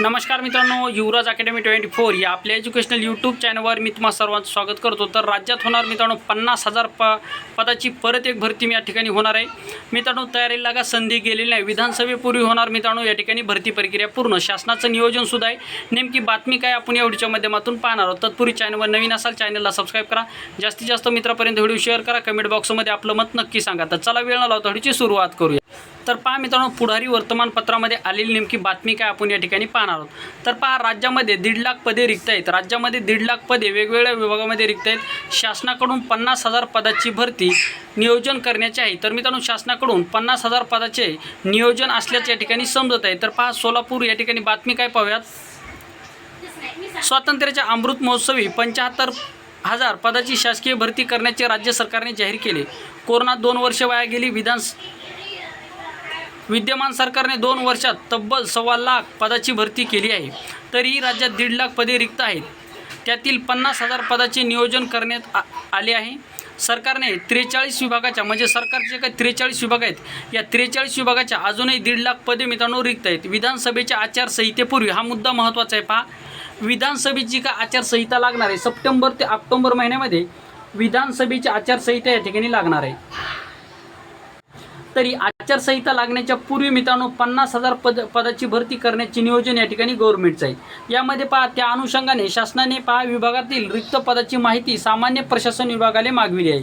नमस्कार मित्रांनो युवराज academy twenty four या आपल्या एज्युकेशनल यूट्यूब चॅनलवर मी तुम्हाला सर्वांचं स्वागत करतो. तर राज्यात होणार मित्रांनो पन्नास हजार प पदाची परत एक भरती मी या ठिकाणी होणार आहे. मित्रांनो तयारीला लागा संधी गेलेली नाही. विधानसभेपूर्वी होणार मित्रांनो या ठिकाणी भरती प्रक्रिया पूर्ण. शासनाचं नियोजनसुद्धा आहे. नेमकी बातमी काय आपण या व्हिडिओच्या माध्यमातून पाहणार आहोत. तत्पूर्वी चॅनलवर नवीन असाल चॅनलला सबस्क्राईब करा. जास्तीत जास्त मित्रापर्यंत व्हिडिओ शेअर करा. कमेंट बॉक्समध्ये आपलं मत नक्की सांगा. तर चला वेळ न लावता व्हिडिओची सुरुवात करूया. तर पहा मित्रांनो पुढारी वर्तमानपत्रामध्ये आलेली नेमकी बातमी काय आपण या ठिकाणी पाहणार आहोत. तर पहा राज्यामध्ये दीड लाख पदे रिक्त आहेत. राज्यामध्ये दीड लाख पदे वेगवेगळ्या विभागामध्ये रिक्त आहेत. शासनाकडून पन्नास हजार पदाची भरती नियोजन करण्याचे आहे. तर मित्रांनो शासनाकडून पन्नास हजार पदाचे नियोजन असल्याचे या ठिकाणी समजत आहे. तर पहा सोलापूर या ठिकाणी बातमी काय पाहूयात. स्वातंत्र्याच्या अमृत महोत्सवी पंच्याहत्तर हजार पदाची शासकीय भरती करण्याचे राज्य सरकारने जाहीर केले. कोरोनात दोन वर्ष वाया गेली. विधान विद्यमान सरकारने दोन वर्षात तब्बल सव्वा लाख पदाची भरती केली आहे. तरीही राज्यात दीड लाख पदे रिक्त आहेत. त्यातील पन्नास हजार पदाचे नियोजन करण्यात आ आले आहे. सरकारने त्रेचाळीस विभागाच्या म्हणजे सरकारचे काही त्रेचाळीस विभाग आहेत या त्रेचाळीस विभागाच्या अजूनही दीड लाख पदे मित्रांनो रिक्त आहेत. विधानसभेच्या आचारसंहितेपूर्वी हा मुद्दा महत्त्वाचा आहे. पहा विधानसभेची का आचारसंहिता लागणार आहे? सप्टेंबर ते ऑक्टोबर महिन्यामध्ये विधानसभेची आचारसंहिता या ठिकाणी लागणार आहे. तरी आचारसंहिता लागण्याच्या पूर्वी मित्रांनो पन्नास हजार पद पदाची भरती करण्याचे नियोजन या ठिकाणी गव्हर्नमेंटचं आहे. यामध्ये पहा त्या अनुषंगाने शासनाने पहा विभागातील रिक्त पदाची माहिती सामान्य प्रशासन विभागाला मागविली आहे.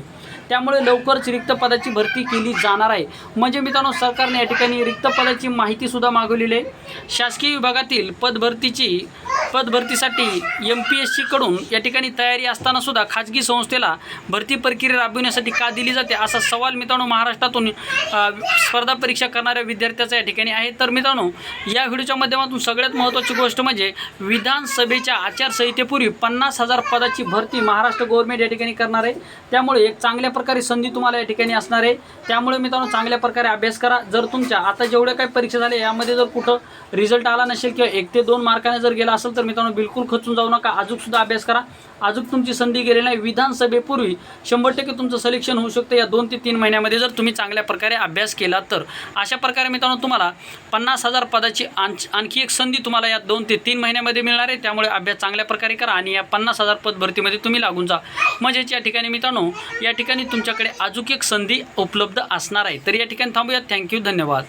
त्यामुळे लवकरच रिक्त पदाची भरती केली जाणार आहे. म्हणजे मित्रांनो सरकारने या ठिकाणी रिक्त पदाची माहितीसुद्धा मागवलेली आहे. शासकीय विभागातील पदभरतीची पदभरतीसाठी एम पी एस सीकडून या ठिकाणी तयारी असताना सुद्धा खाजगी संस्थेला भरती प्रक्रिया राबविण्यासाठी का दिली जाते असा सवाल मित्रांनो महाराष्ट्रातून स्पर्धा परीक्षा करणाऱ्या विद्यार्थ्याचा या ठिकाणी आहे. तर मित्रांनो या व्हिडिओच्या माध्यमातून सगळ्यात महत्त्वाची गोष्ट म्हणजे विधानसभेच्या आचारसंहितेपूर्वी पन्नास हजार पदाची भरती महाराष्ट्र गव्हर्नमेंट या ठिकाणी करणार आहे. त्यामुळे एक चांगल्या प्रकारे संधी तुम्हाला या ठिकाणी असणार आहे. त्यामुळे मित्रांनो चांगल्या प्रकारे अभ्यास करा. जर तुमच्या आता जेवढ्या काही परीक्षा झाल्या यामध्ये जर कुठं रिझल्ट आला नसेल किंवा एक ते दोन मार्काने जर गेला असेल तर मित्रांनो बिलकुल खचून जाऊ नका. अजून सुद्धा अभ्यास करा. अजून तुमची संधी गेली नाही. विधानसभेपूर्वी शंभर टक्के तुमचं सिलेक्शन होऊ शकतं या दोन ते तीन महिन्यामध्ये जर तुम्ही चांगल्या प्रकारे अभ्यास केला तर. अशा प्रकारे मित्रांनो तुम्हाला पन्नास हजार पदाची आण- आणखी एक संधी तुम्हाला या दोन ते तीन महिन्यामध्ये मिळणार आहे. त्यामुळे अभ्यास चांगल्या प्रकारे करा आणि या पन्नास हजार पद भरतीमध्ये तुम्ही लागून जा. म्हणजेच या ठिकाणी मित्रांनो या ठिकाणी तुमच्याकडे अजून एक संधी उपलब्ध असणार आहे. तर या ठिकाणी थांबूया थँक्यू धन्यवाद.